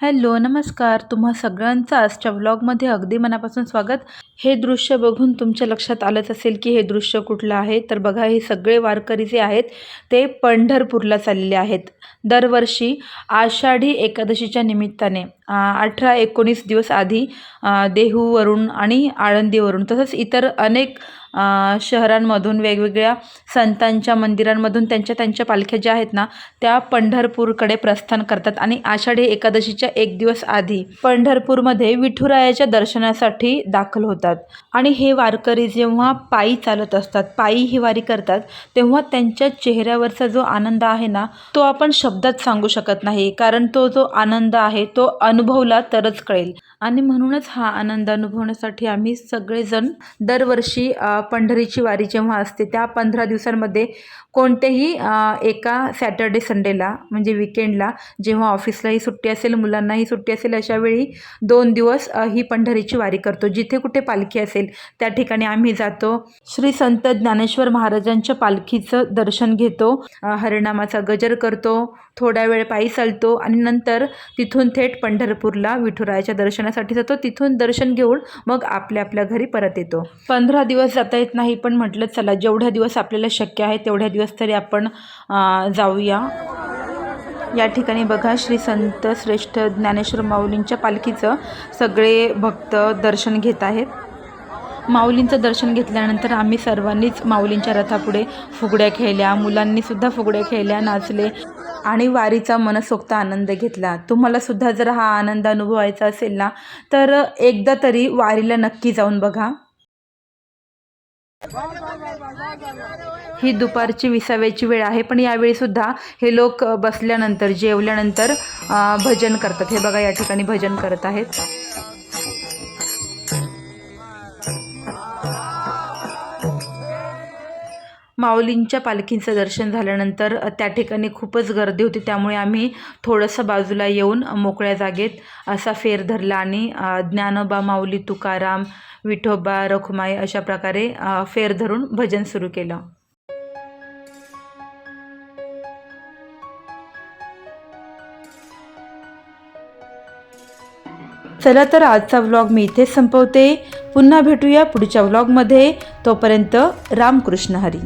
Hello नमस्कार. तुम्हा सगळ्यांचं आजच्या व्लॉगमध्ये अगदी मनापासून स्वागत. हे दृश्य बघून तुमच्या लक्षात आलंच असेल की हे दृश्य कुठलं आहे. तर बघा हे सगळे वारकरी जे आहेत ते पंढरपूरला चाललेले आहेत. दरवर्षी आषाढी एकादशीच्या निमित्ताने अठरा एकोणीस दिवस आधी देहूवरून आणि आळंदीवरून तसंच इतर अनेक शहरांमधून वेगवेगळ्या संतांच्या मंदिरांमधून त्यांच्या त्यांच्या पालख्या ज्या आहेत ना त्या पंढरपूरकडे प्रस्थान करतात. आणि आषाढी एकादशीच्या एक दिवस आधी पंढरपूरमध्ये विठुरायाच्या दर्शनासाठी दाखल होतात. आणि हे वारकरी जेव्हा पायी चालत असतात पायी ही वारी करतात तेव्हा त्यांच्या चेहऱ्यावरचा जो आनंद आहे ना तो आपण शब्दात सांगू शकत नाही. कारण तो जो आनंद आहे तो अनुभवला तरच कळेल. आणि म्हणूनच हा आनंद अनुभवण्यासाठी आम्ही सगळेजण दरवर्षी पंढरीची वारी जेव्हा असते त्या पंधरा दिवसांमध्ये कोणत्याही एका सॅटर्डे संडेला म्हणजे विकेंडला जेव्हा ऑफिसलाही सुट्टी असेल मुलांनाही सुट्टी असेल अशावेळी दोन दिवस ही पंढरीची वारी करतो. जिथे कुठे पालखी असेल त्या ठिकाणी आम्ही जातो. श्री संत ज्ञानेश्वर महाराजांच्या पालखीचं दर्शन घेतो. हरिणामाचा हरिनामाचा गजर करतो. थोडा वेळ पायी चालतो आणि नंतर तिथून थेट पंढरपूरला विठुरायाच्या दर्शनासाठी जातो. तिथून दर्शन घेऊन मग आपल्या आपल्या घरी परत येतो. पंधरा दिवस जाता येत नाही पण म्हटलं चला जेवढ्या दिवस आपल्याला शक्य आहे तेवढ्या दिवस तरी आपण जाऊया. या ठिकाणी बघा श्री संत श्रेष्ठ ज्ञानेश्वर माऊलींच्या पालखीचं सगळे भक्त दर्शन घेत आहेत. माऊलींचं दर्शन घेतल्यानंतर आम्ही सर्वांनीच माऊलींच्या रथापुढे फुगड्या खेळल्या मुलांनीसुद्धा फुगड्या खेळल्या नाचले आणि वारीचा मनसोक्त आनंद घेतला. तुम्हाला सुद्धा जर हा आनंद अनुभवायचा असेल ना तर एकदा तरी वारीला नक्की जाऊन बघा. ही दुपारची विसाव्याची वेळ आहे पण यावेळी सुद्धा हे लोक बसल्यानंतर जेवल्यानंतर भजन करतात. हे बघा या ठिकाणी भजन करत आहेत. माऊलींच्या पालखींचं दर्शन झाल्यानंतर त्या ठिकाणी खूपच गर्दी होती. त्यामुळे आम्ही थोडंसं बाजूला येऊन मोकळ्या जागेत असा फेर धरला आणि ज्ञानोबा माऊली तुकाराम विठोबा रखुमाई अशा प्रकारे फेर धरून भजन सुरू केलं. चला तर आजचा व्लॉग मी इथेच संपवते. पुन्हा भेटूया पुढच्या व्लॉगमध्ये. तोपर्यंत रामकृष्ण हरी.